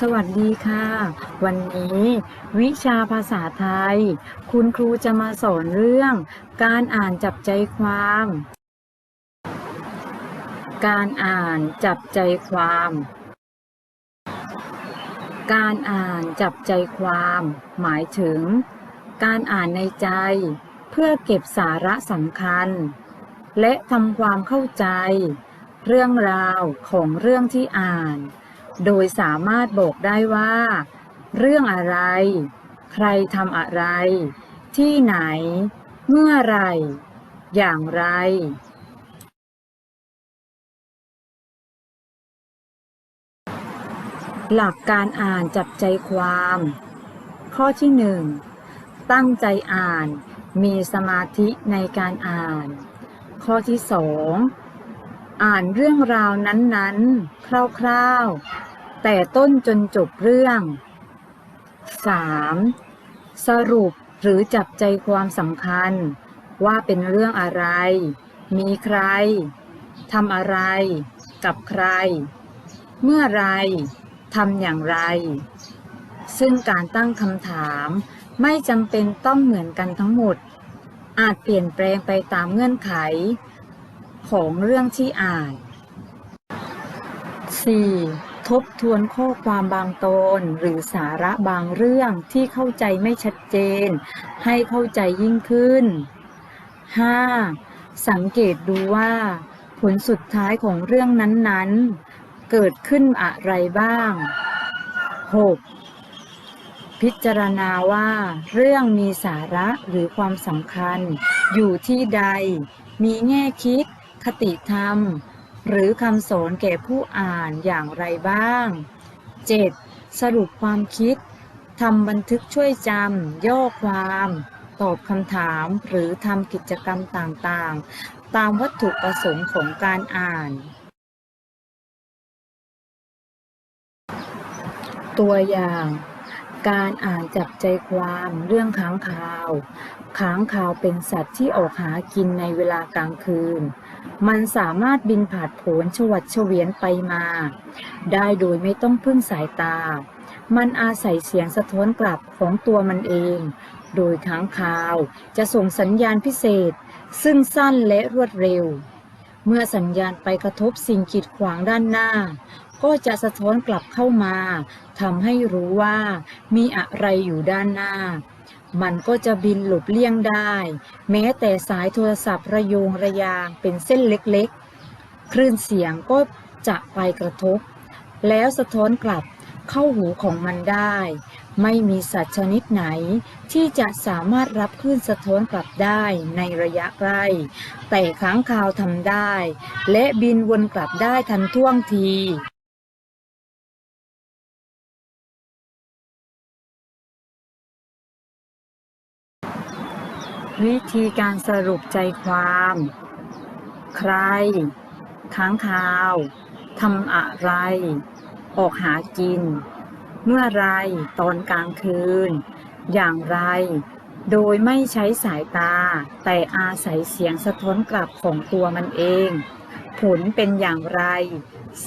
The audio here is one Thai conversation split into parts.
สวัสดีค่ะ วันนี้วิชาภาษาไทย คุณครูจะมาสอนเรื่อง การอ่านจับใจความ การอ่านจับใจความ การอ่านจับใจความ หมายถึง การอ่านในใจ เพื่อเก็บสาระสำคัญ และทำความเข้าใจ เรื่องราวของเรื่องที่อ่าน โดยสามารถบอกได้ว่า เรื่องอะไร ใครทำอะไร ที่ไหน เมื่อไร อย่างไรหลักการอ่านจับใจความ ข้อที่หนึ่งตั้งใจอ่าน มีสมาธิในการอ่าน ข้อที่สองอ่านเรื่องราวนั้นๆ คร่าวๆ แต่ต้นจนจบเรื่อง 3. สรุปหรือจับใจความสำคัญ ว่าเป็นเรื่องอะไร มีใครทำอะไร กับใคร เมื่อไรทำอย่างไร ซึ่งการตั้งคำถามไม่จำเป็นต้องเหมือนกันทั้งหมด อาจเปลี่ยนแปลงไปตามเงื่อนไข ของเรื่องที่อ่าน 4. ทบทวนข้อความบางตอนหรือสาระบางเรื่องที่เข้าใจไม่ชัดเจน ให้เข้าใจยิ่งขึ้น 5. สังเกตดูว่า ผลสุดท้ายของเรื่องนั้นๆ เกิดขึ้นอะไรบ้าง 6. พิจารณาว่าเรื่องมีสาระหรือความสำคัญ อยู่ที่ใด มีแง่คิด คติธรรม หรือคำสอนแก่ผู้อ่านอย่างไรบ้าง 7. สรุปความคิดทำบันทึกช่วยจำย่อความ ตอบคำถามหรือทำกิจกรรมต่างๆ ตามวัตถุประสงค์ของการอ่าน ตัวอย่าง การอ่านจับใจความเรื่องค้างคาว ค้างคาวเป็นสัตว์ที่ออกหากินในเวลากลางคืน มันสามารถบินผ่านโผนชวัดเฉวียนไปมา ได้โดยไม่ต้องพึ่งสายตา มันอาศัยเสียงสะท้อนกลับของตัวมันเอง โดยค้างคาวจะส่งสัญญาณพิเศษ ซึ่งสั้นและรวดเร็ว เมื่อสัญญาณไปกระทบสิ่งกีดขวางด้านหน้า ก็จะสะท้อนกลับเข้ามาทำให้รู้ว่ามีอะไรอยู่ด้านหน้า มันก็จะบินหลบเลี่ยงได้ แม้แต่สายโทรศัพท์ระโยงระยางเป็นเส้นเล็กๆ คลื่นเสียงก็จะไปกระทบ แล้วสะท้อนกลับเข้าหูของมันได้ ไม่มีสัตว์ชนิดไหน ที่จะสามารถรับคลื่นสะท้อนกลับได้ในระยะใกล้ แต่ค้างคาวทำได้ และบินวนกลับได้ทันท่วงที วิธีการสรุปใจความ ใคร ค้างคาวทำอะไร ออกหากิน เมื่อไรตอนกลางคืน อย่างไร โดยไม่ใช้สายตา แต่อาศัยเสียงสะท้อนกลับของตัวมันเอง ผลเป็นอย่างไร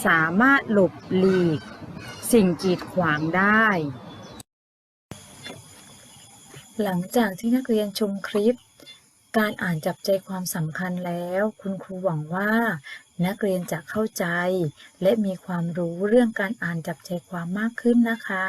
สามารถหลบหลีก สิ่งกีดขวางได้ หลังจากที่นักเรียนชมคลิป การอ่านจับใจความสำคัญแล้ว คุณครูหวังว่า นักเรียนจะเข้าใจ และมีความรู้เรื่องการอ่านจับใจความมากขึ้นนะคะ